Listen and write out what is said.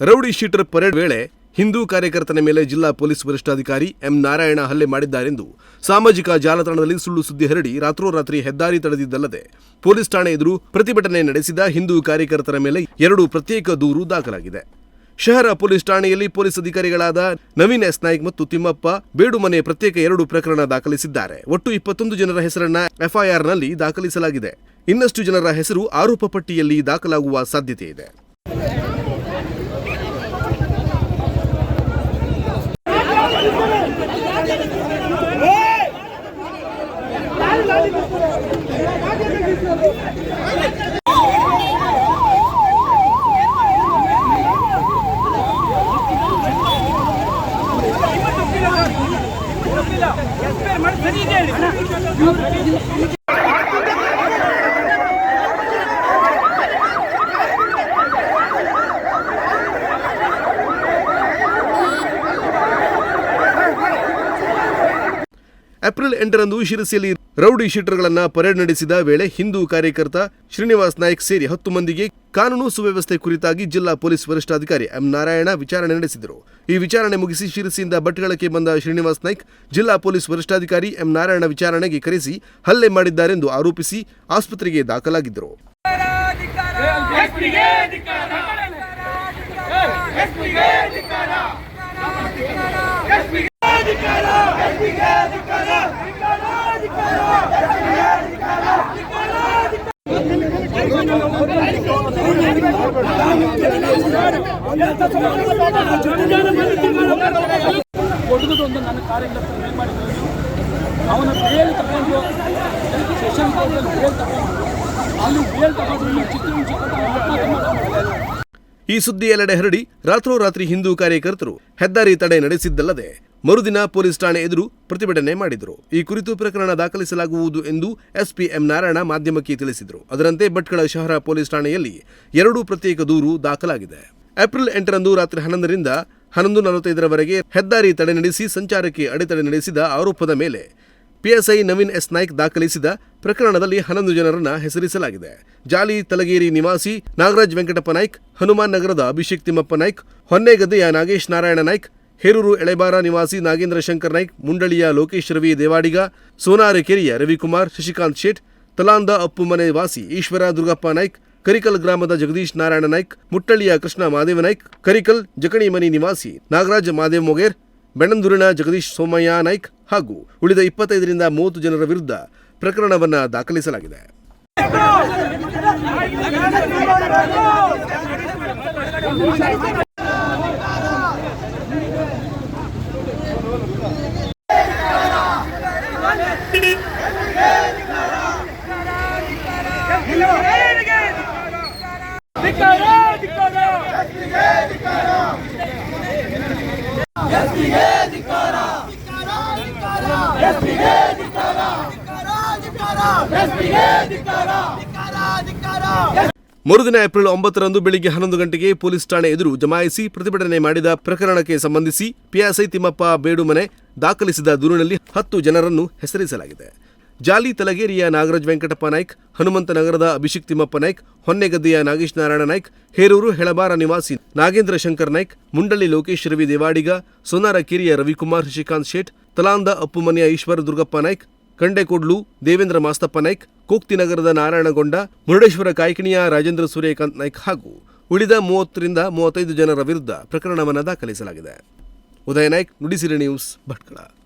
Rowdy sheeter parade ವೇಳೆ ಹಿಂದೂ ಕಾರ್ಯಕರ್ತನ ಮೇಲೆ ಜಿಲ್ಲಾ ಪೊಲೀಸ್ ವರಿಷ್ಠಾಧಿಕಾರಿ ಎಂ ನಾರಾಯಣ ಹಲ್ಲೆ ಮಾಡಿದ್ದಾರೆಂದು ಸಾಮಾಜಿಕ ಜಾಲತಾಣದಲ್ಲಿ ಸುಳ್ಳು ಸುದ್ದಿ ಹರಡಿ ರಾತ್ರೋರಾತ್ರಿ ಹೆದ್ದಾರಿ ತಡೆದಿದ್ದಲ್ಲದೆ ಪೊಲೀಸ್ ಠಾಣೆ ಎದುರು ಪ್ರತಿಭಟನೆ ನಡೆಸಿದ ಹಿಂದೂ ಕಾರ್ಯಕರ್ತರ ಮೇಲೆ ಎರಡು ಪ್ರತ್ಯೇಕ ದೂರು ದಾಖಲಾಗಿದೆ. ಶಹರ ಪೊಲೀಸ್ ಠಾಣೆಯಲ್ಲಿ ಪೊಲೀಸ್ ಅಧಿಕಾರಿಗಳಾದ ನವೀನ್ ಎಸ್ ನಾಯ್ಕ್ ಮತ್ತು ತಿಮ್ಮಪ್ಪ ಬೇಡುಮನೆ ಪ್ರತ್ಯೇಕ ಎರಡು ಪ್ರಕರಣ ದಾಖಲಿಸಿದ್ದಾರೆ. ಒಟ್ಟು ಇಪ್ಪತ್ತೊಂದು ಜನರ ಹೆಸರನ್ನ ಎಫ್ಐಆರ್ನಲ್ಲಿ ದಾಖಲಿಸಲಾಗಿದೆ. ಇನ್ನಷ್ಟು ಜನರ ಹೆಸರು ಆರೋಪ ಪಟ್ಟಿಯಲ್ಲಿ ದಾಖಲಾಗುವ ಸಾಧ್ಯತೆ ಇದೆ. ಏಪ್ರಿಲ್ ಎಂಟರಂದು ಶಿರಸಿಯಲ್ಲಿ ರೌಡಿ ಶೀಟರ್ಗಳನ್ನ ಪರೇಡ್ ನಡೆಸಿದ ವೇಳೆ ಹಿಂದೂ ಕಾರ್ಯಕರ್ತ ಶ್ರೀನಿವಾಸ್ ನಾಯ್ಕ್ ಸೇರಿ ಹತ್ತು ಮಂದಿಗೆ ಕಾನೂನು ಸುವ್ಯವಸ್ಥೆ ಕುರಿತಾಗಿ ಜಿಲ್ಲಾ ಪೊಲೀಸ್ ವರಿಷ್ಠಾಧಿಕಾರಿ ಎಂ ನಾರಾಯಣ ವಿಚಾರಣೆ ನಡೆಸಿದರು. ಈ ವಿಚಾರಣೆ ಮುಗಿಸಿ ಶಿರಸಿಯಿಂದ ಭಟ್ಕಳಕ್ಕೆ ಬಂದ ಶ್ರೀನಿವಾಸ್ ನಾಯ್ಕ್ ಜಿಲ್ಲಾ ಪೊಲೀಸ್ ವರಿಷ್ಠಾಧಿಕಾರಿ ಎಂ ನಾರಾಯಣ ವಿಚಾರಣೆಗೆ ಕರೆಸಿ ಹಲ್ಲೆ ಮಾಡಿದ್ದಾರೆಂದು ಆರೋಪಿಸಿ ಆಸ್ಪತ್ರೆಗೆ ದಾಖಲಾಗಿದ್ದರು. ನನ್ನ ಮಾಡಿದ್ರು ಅವನ ಬೇಲ್ ಸೆಷನ್ ಬೇಲ್ ತಗೊಂಡು ಅಲ್ಲಿ ಬೇಲ್ ತಗೊಂಡು ಚಿತ್ರ ಈ ಸುದ್ದಿ ಎಲ್ಲೆಡೆ ಹರಡಿ ರಾತ್ರೋರಾತ್ರಿ ಹಿಂದೂ ಕಾರ್ಯಕರ್ತರು ಹೆದ್ದಾರಿ ತಡೆ ನಡೆಸಿದ್ದಲ್ಲದೆ ಮರುದಿನ ಪೊಲೀಸ್ ಠಾಣೆ ಎದುರು ಪ್ರತಿಭಟನೆ ಮಾಡಿದರು. ಈ ಕುರಿತು ಪ್ರಕರಣ ದಾಖಲಿಸಲಾಗುವುದು ಎಂದು ಎಸ್ಪಿ ಎಂ ನಾರಾಯಣ ಮಾಧ್ಯಮಕ್ಕೆ ತಿಳಿಸಿದರು. ಅದರಂತೆ ಭಟ್ಕಳ ಶಹರ ಪೊಲೀಸ್ ಠಾಣೆಯಲ್ಲಿ ಎರಡೂ ಪ್ರತ್ಯೇಕ ದೂರು ದಾಖಲಾಗಿದೆ. ಏಪ್ರಿಲ್ ಎಂಟರಂದು ರಾತ್ರಿ ಹನ್ನೊಂದರಿಂದ ಹನ್ನೊಂದು ನಲವತ್ತೈದರವರೆಗೆ ಹೆದ್ದಾರಿ ತಡೆ ನಡೆಸಿ ಸಂಚಾರಕ್ಕೆ ಅಡೆತಡೆ ನಡೆಸಿದ ಆರೋಪದ ಮೇಲೆ ಪಿಎಸ್ಐ ನವೀನ್ ಎಸ್ ನಾಯ್ಕ್ ದಾಖಲಿಸಿದ ಪ್ರಕರಣದಲ್ಲಿ ಹನ್ನೊಂದು ಜನರನ್ನು ಹೆಸರಿಸಲಾಗಿದೆ. ಜಾಲಿ ತಲಗೇರಿ ನಿವಾಸಿ ನಾಗರಾಜ್ ವೆಂಕಟಪ್ಪ ನಾಯ್ಕ್, ಹನುಮಾನ್ ನಗರದ ಅಭಿಷೇಕ್ ತಿಮ್ಮಪ್ಪ ನಾಯ್ಕ್ ಹೊನ್ನೆಗದ್ದೆಯ ನಾಗೇಶ್ ನಾರಾಯಣ ನಾಯ್ಕ್, ಹೇರೂರು ಎಳೆಬಾರ ನಿವಾಸಿ ನಾಗೇಂದ್ರ ಶಂಕರ್ ನಾಯ್ಕ್, ಮುಂಡಳಿಯ ಲೋಕೇಶ್ ರವಿ ದೇವಾಡಿಗ, ಸೋನಾರೆಕೆರೆಯ ರವಿಕುಮಾರ್, ಶಶಿಕಾಂತ್ ಶೇಟ್, ತಲಾಂದ ಅಪ್ಪುಮನೆ ವಾಸಿ ಈಶ್ವರ ದುರ್ಗಪ್ಪ ನಾಯ್ಕ್ ಕರಿಕಲ್ ಗ್ರಾಮದ ಜಗದೀಶ್ ನಾರಾಯಣ ನಾಯ್ಕ್, ಮುಟ್ಟಳ್ಳಿಯ ಕೃಷ್ಣ ಮಾದೇವ ನಾಯ್ಕ್, ಕರಿಕಲ್ ಜಕಣಿಮನಿ ನಿವಾಸಿ ನಾಗರಾಜ್ ಮಾದೇವ್ ಮೊಗೇರ್ ಬೆಣ್ಣಂದೂರಿನ ಜಗದೀಶ್ ಸೋಮಯ್ಯ ನಾಯ್ಕ್ ಹಾಗೂ ಉಳಿದ ಇಪ್ಪತ್ತೈದರಿಂದ ಮೂವತ್ತು ಜನರ ವಿರುದ್ಧ ಪ್ರಕರಣವನ್ನು ದಾಖಲಿಸಲಾಗಿದೆ. ಮರುದಿನ ಏಪ್ರಿಲ್ ಒಂಬತ್ತರಂದು ಬೆಳಿಗ್ಗೆ ಹನ್ನೊಂದು ಗಂಟೆಗೆ ಪೊಲೀಸ್ ಠಾಣೆ ಎದುರು ಜಮಾಯಿಸಿ ಪ್ರತಿಭಟನೆ ಮಾಡಿದ ಪ್ರಕರಣಕ್ಕೆ ಸಂಬಂಧಿಸಿ ಪಿಎಸ್ಐ ತಿಮ್ಮಪ್ಪ ಬೇಡುಮನೆ ದಾಖಲಿಸಿದ ದೂರಿನಲ್ಲಿ ಹತ್ತು ಜನರನ್ನು ಹೆಸರಿಸಲಾಗಿದೆ. ಜಾಲಿ ತಲಗೇರಿಯ ನಾಗರಾಜ್ ವೆಂಕಟಪ್ಪ ನಾಯ್ಕ್, ಹನುಮಂತ ನಗರದ ಅಭಿಷೇಕ್ ತಿಮ್ಮಪ್ಪ ನಾಯ್ಕ್, ಹೊನ್ನೆಗದ್ದೆಯ ನಾಗೇಶ್ ನಾರಾಯಣ ನಾಯ್ಕ್, ಹೇರೂರು ಹೆಳಬಾರ ನಿವಾಸಿ ನಾಗೇಂದ್ರ ಶಂಕರ್ ನಾಯ್ಕ್, ಮುಂಡಳ್ಳಿ ಲೋಕೇಶ್ ರವಿ ದೇವಾಡಿಗ, ಸೋನಾರ ಕಿರಿಯ ರವಿಕುಮಾರ್ ಶಶಿಕಾಂತ್ ಶೇಟ್, ತಲಾಂದ ಅಪ್ಪುಮನೆಯ ಈಶ್ವರ ದುರ್ಗಪ್ಪ ನಾಯ್ಕ್, ಕಂಡೆಕೊಡ್ಲು ದೇವೇಂದ್ರ ಮಾಸ್ತಪ್ಪ ನಾಯ್ಕ್, ಕೋಕ್ತಿ ನಗರದ ನಾರಾಯಣಗೊಂಡ, ಮುರುಡೇಶ್ವರ ಕಾಯ್ಕಿಣಿಯ ರಾಜೇಂದ್ರ ಸೂರ್ಯಕಾಂತ್ ನಾಯ್ಕ್ ಹಾಗೂ ಉಳಿದ ಮೂವತ್ತರಿಂದ ಮೂವತ್ತೈದು ಜನರ ವಿರುದ್ಧ ಪ್ರಕರಣವನ್ನು ದಾಖಲಿಸಲಾಗಿದೆ. ಉದಯ ನಾಯ್ಕ್, ನುಡಿಸಿರಿ ನ್ಯೂಸ್ ಭಟ್ಕಳ.